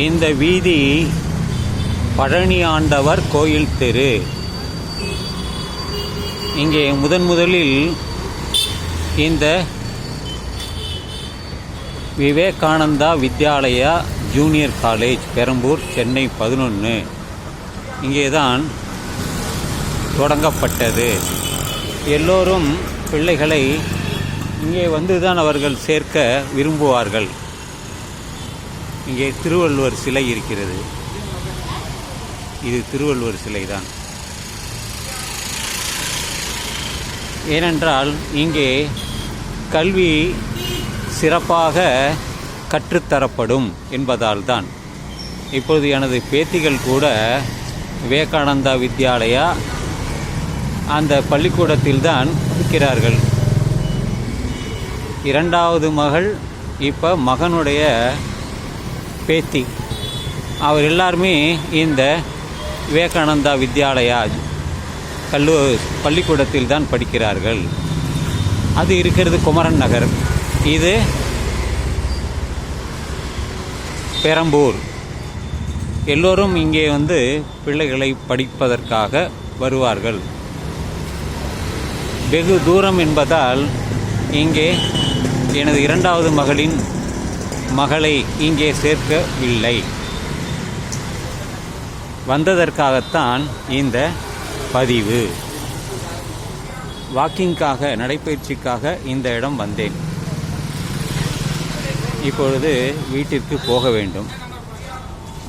இந்த வீதி பழனி ஆண்டவர் கோயில் தெரு. இங்கே முதன் முதலில் இந்த விவேகானந்தா வித்யாலயா ஜூனியர் காலேஜ் பெரம்பூர் சென்னை பதினொன்று இங்கே தான் தொடங்கப்பட்டது. எல்லோரும் பிள்ளைகளை இங்கே வந்து தான் அவர்கள் சேர்க்க விரும்புவார்கள். இங்கே திருவள்ளுவர் சிலை இருக்கிறது. இது திருவள்ளுவர் சிலை தான் ஏனென்றால் இங்கே கல்வி சிறப்பாக கற்றுத்தரப்படும் என்பதால் தான் இப்பொழுது எனது பேத்திகள் கூட விவேகானந்தா வித்யாலயா அந்த பள்ளிக்கூடத்தில் தான் இருக்கிறார்கள். இரண்டாவது மகள் இப்போ மகனுடைய பேத்தி. அவர் எல்லாருமே இந்த விவேகானந்தா வித்யாலயா கல்லூ பள்ளிக்கூடத்தில் தான் படிக்கிறார்கள். அது இருக்கிறது குமரன் நகர். இது பெரம்பூர். எல்லோரும் இங்கே வந்து பிள்ளைகளை படிப்பதற்காக வருவார்கள். வெகு தூரம் என்பதால் இங்கே எனது இரண்டாவது மகளின் மகளை இங்கே சேர்க்கவில்லை. வந்ததற்காகத்தான் இந்த பதிவு. வாக்கிங்காக நடைபயிற்சிக்காக இந்த இடம் வந்தேன். இப்பொழுது வீட்டிற்கு போக வேண்டும்.